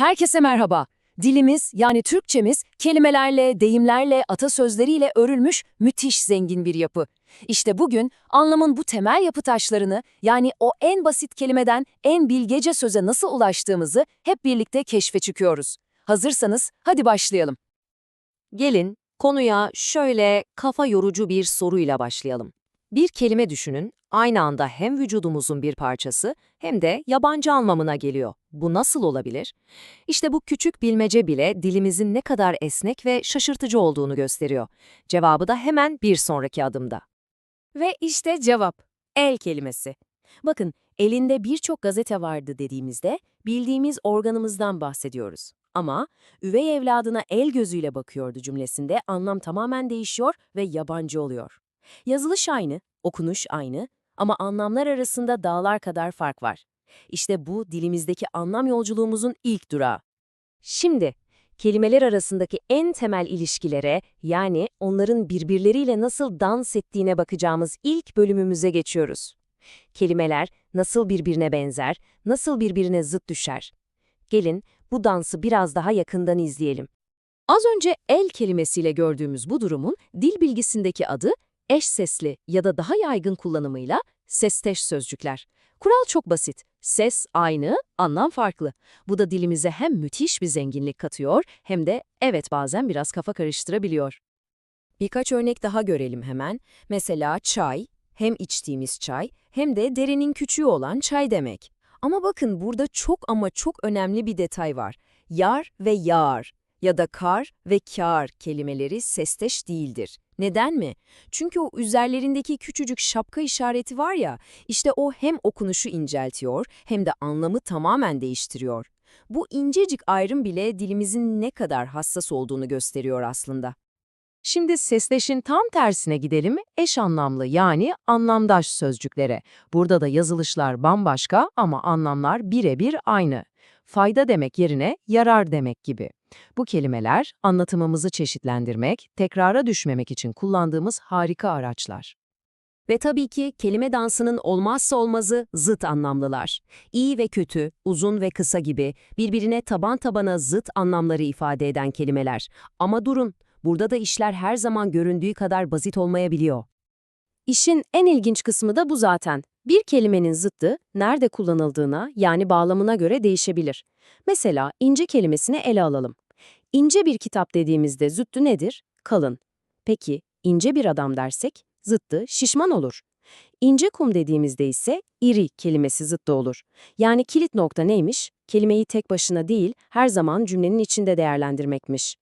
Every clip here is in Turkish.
Herkese merhaba. Dilimiz yani Türkçemiz kelimelerle, deyimlerle, atasözleriyle örülmüş müthiş zengin bir yapı. İşte bugün anlamın bu temel yapı taşlarını yani o en basit kelimeden en bilgece söze nasıl ulaştığımızı hep birlikte keşfe çıkıyoruz. Hazırsanız hadi başlayalım. Gelin konuya şöyle kafa yorucu bir soruyla başlayalım. Bir kelime düşünün, aynı anda hem vücudumuzun bir parçası hem de yabancı anlamına geliyor. Bu nasıl olabilir? İşte bu küçük bilmece bile dilimizin ne kadar esnek ve şaşırtıcı olduğunu gösteriyor. Cevabı da hemen bir sonraki adımda. Ve işte cevap. El kelimesi. Bakın, elinde birçok gazete vardı dediğimizde bildiğimiz organımızdan bahsediyoruz. Ama üvey evladına el gözüyle bakıyordu cümlesinde anlam tamamen değişiyor ve yabancı oluyor. Yazılış aynı, okunuş aynı ama anlamlar arasında dağlar kadar fark var. İşte bu dilimizdeki anlam yolculuğumuzun ilk durağı. Şimdi kelimeler arasındaki en temel ilişkilere yani onların birbirleriyle nasıl dans ettiğine bakacağımız ilk bölümümüze geçiyoruz. Kelimeler nasıl birbirine benzer, nasıl birbirine zıt düşer? Gelin bu dansı biraz daha yakından izleyelim. Az önce el kelimesiyle gördüğümüz bu durumun dil bilgisindeki adı eş sesli ya da daha yaygın kullanımıyla sesteş sözcükler. Kural çok basit. Ses aynı, anlam farklı. Bu da dilimize hem müthiş bir zenginlik katıyor hem de evet bazen biraz kafa karıştırabiliyor. Birkaç örnek daha görelim hemen. Mesela çay, hem içtiğimiz çay hem de derenin küçüğü olan çay demek. Ama bakın burada çok ama çok önemli bir detay var. Yar ve yağar ya da kar ve kâr kelimeleri sesteş değildir. Neden mi? Çünkü o üzerlerindeki küçücük şapka işareti var ya, işte o hem okunuşu inceltiyor hem de anlamı tamamen değiştiriyor. Bu incecik ayrım bile dilimizin ne kadar hassas olduğunu gösteriyor aslında. Şimdi sesleşin tam tersine gidelim, eş anlamlı yani anlamdaş sözcüklere. Burada da yazılışlar bambaşka ama anlamlar birebir aynı. Fayda demek yerine yarar demek gibi. Bu kelimeler anlatımımızı çeşitlendirmek, tekrara düşmemek için kullandığımız harika araçlar. Ve tabii ki kelime dansının olmazsa olmazı zıt anlamlılar. İyi ve kötü, uzun ve kısa gibi birbirine taban tabana zıt anlamları ifade eden kelimeler. Ama durun, burada da işler her zaman göründüğü kadar basit olmayabiliyor. İşin en ilginç kısmı da bu zaten. Bir kelimenin zıttı nerede kullanıldığına yani bağlamına göre değişebilir. Mesela ince kelimesini ele alalım. İnce bir kitap dediğimizde zıttı nedir? Kalın. Peki ince bir adam dersek zıttı şişman olur. İnce kum dediğimizde ise iri kelimesi zıttı olur. Yani kilit nokta neymiş? Kelimeyi tek başına değil, her zaman cümlenin içinde değerlendirmekmiş.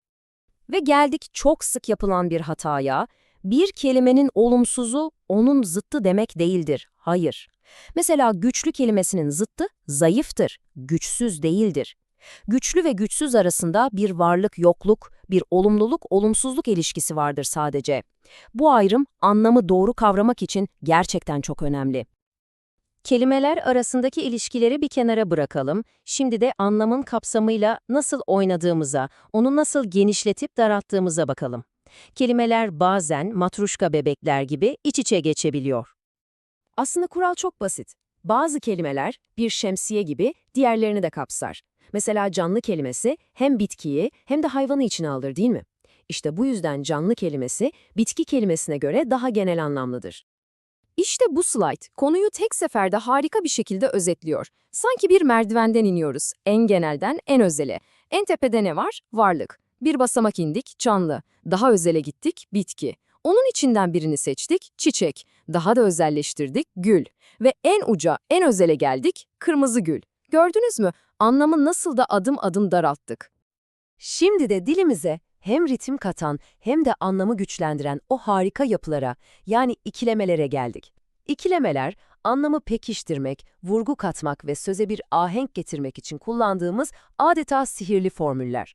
Ve geldik çok sık yapılan bir hataya. Bir kelimenin olumsuzu onun zıttı demek değildir. Hayır. Mesela güçlü kelimesinin zıttı zayıftır, güçsüz değildir. Güçlü ve güçsüz arasında bir varlık yokluk, bir olumluluk olumsuzluk ilişkisi vardır sadece. Bu ayrım anlamı doğru kavramak için gerçekten çok önemli. Kelimeler arasındaki ilişkileri bir kenara bırakalım. Şimdi de anlamın kapsamıyla nasıl oynadığımıza, onu nasıl genişletip daralttığımıza bakalım. Kelimeler bazen matruşka bebekler gibi iç içe geçebiliyor. Aslında kural çok basit. Bazı kelimeler bir şemsiye gibi diğerlerini de kapsar. Mesela canlı kelimesi hem bitkiyi hem de hayvanı içine alır değil mi? İşte bu yüzden canlı kelimesi bitki kelimesine göre daha genel anlamlıdır. İşte bu slide konuyu tek seferde harika bir şekilde özetliyor. Sanki bir merdivenden iniyoruz. En genelden en özele. En tepede ne var? Varlık. Bir basamak indik, canlı. Daha özele gittik, bitki. Onun içinden birini seçtik, çiçek. Daha da özelleştirdik, gül. Ve en uca, en özele geldik, kırmızı gül. Gördünüz mü? Anlamı nasıl da adım adım daralttık. Şimdi de dilimize hem ritim katan hem de anlamı güçlendiren o harika yapılara, yani ikilemelere geldik. İkilemeler, anlamı pekiştirmek, vurgu katmak ve söze bir ahenk getirmek için kullandığımız adeta sihirli formüller.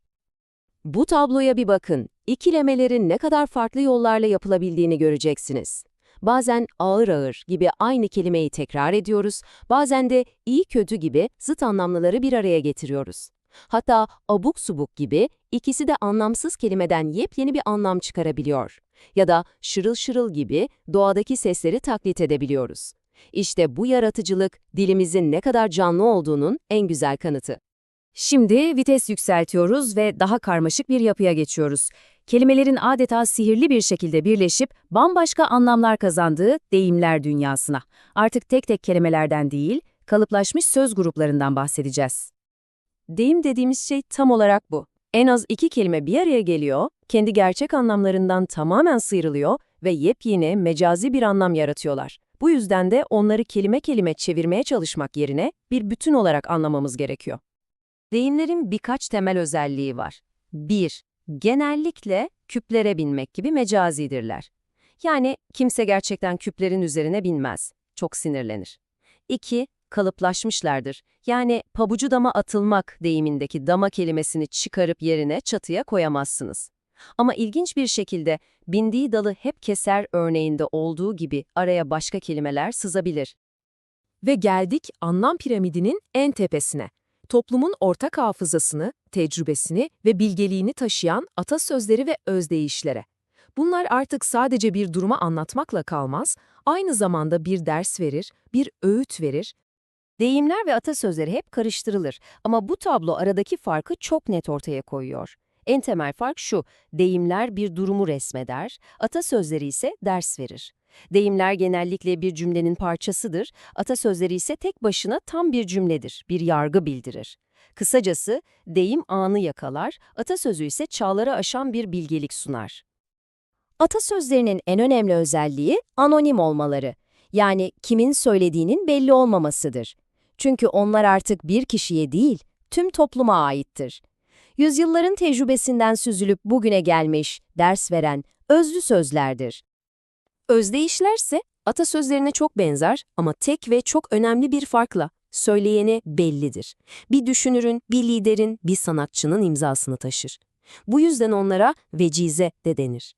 Bu tabloya bir bakın. İkilemelerin ne kadar farklı yollarla yapılabildiğini göreceksiniz. Bazen ağır ağır gibi aynı kelimeyi tekrar ediyoruz, bazen de iyi kötü gibi zıt anlamlıları bir araya getiriyoruz. Hatta abuk subuk gibi ikisi de anlamsız kelimeden yepyeni bir anlam çıkarabiliyor. Ya da şırıl şırıl gibi doğadaki sesleri taklit edebiliyoruz. İşte bu yaratıcılık dilimizin ne kadar canlı olduğunun en güzel kanıtı. Şimdi vites yükseltiyoruz ve daha karmaşık bir yapıya geçiyoruz. Kelimelerin adeta sihirli bir şekilde birleşip bambaşka anlamlar kazandığı deyimler dünyasına. Artık tek tek kelimelerden değil, kalıplaşmış söz gruplarından bahsedeceğiz. Deyim dediğimiz şey tam olarak bu. En az iki kelime bir araya geliyor, kendi gerçek anlamlarından tamamen sıyrılıyor ve yepyeni, mecazi bir anlam yaratıyorlar. Bu yüzden de onları kelime kelime çevirmeye çalışmak yerine bir bütün olarak anlamamız gerekiyor. Deyimlerin birkaç temel özelliği var. 1. Genellikle küplere binmek gibi mecazidirler. Yani kimse gerçekten küplerin üzerine binmez. Çok sinirlenir. 2. Kalıplaşmışlardır. Yani pabucu dama atılmak deyimindeki dama kelimesini çıkarıp yerine çatıya koyamazsınız. Ama ilginç bir şekilde bindiği dalı hep keser örneğinde olduğu gibi araya başka kelimeler sızabilir. Ve geldik anlam piramidinin en tepesine. Toplumun ortak hafızasını, tecrübesini ve bilgeliğini taşıyan atasözleri ve özdeyişlere. Bunlar artık sadece bir duruma anlatmakla kalmaz, aynı zamanda bir ders verir, bir öğüt verir. Deyimler ve atasözleri hep karıştırılır ama bu tablo aradaki farkı çok net ortaya koyuyor. En temel fark şu, deyimler bir durumu resmeder, atasözleri ise ders verir. Deyimler genellikle bir cümlenin parçasıdır, atasözleri ise tek başına tam bir cümledir, bir yargı bildirir. Kısacası deyim anı yakalar, atasözü ise çağları aşan bir bilgelik sunar. Atasözlerinin en önemli özelliği anonim olmaları. Yani kimin söylediğinin belli olmamasıdır. Çünkü onlar artık bir kişiye değil, tüm topluma aittir. Yüzyılların tecrübesinden süzülüp bugüne gelmiş, ders veren, özlü sözlerdir. Özdeyişlerse atasözlerine çok benzer ama tek ve çok önemli bir farkla söyleyeni bellidir. Bir düşünürün, bir liderin, bir sanatçının imzasını taşır. Bu yüzden onlara vecize de denir.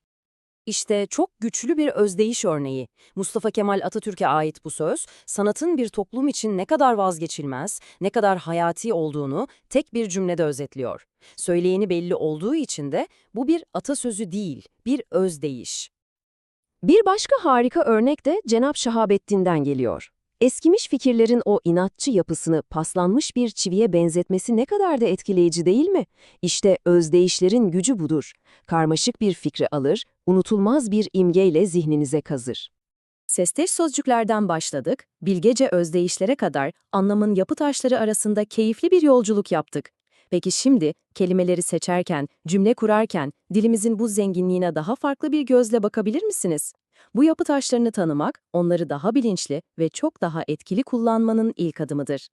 İşte çok güçlü bir özdeyiş örneği. Mustafa Kemal Atatürk'e ait bu söz, sanatın bir toplum için ne kadar vazgeçilmez, ne kadar hayati olduğunu tek bir cümlede özetliyor. Söyleyeni belli olduğu için de bu bir atasözü değil, bir özdeyiş. Bir başka harika örnek de Cenab Şahabettin'den geliyor. Eskimiş fikirlerin o inatçı yapısını paslanmış bir çiviye benzetmesi ne kadar da etkileyici değil mi? İşte özdeyişlerin gücü budur. Karmaşık bir fikri alır, unutulmaz bir imgeyle zihninize kazır. Sesteş sözcüklerden başladık, bilgece özdeyişlere kadar anlamın yapı taşları arasında keyifli bir yolculuk yaptık. Peki şimdi kelimeleri seçerken, cümle kurarken dilimizin bu zenginliğine daha farklı bir gözle bakabilir misiniz? Bu yapı taşlarını tanımak, onları daha bilinçli ve çok daha etkili kullanmanın ilk adımıdır.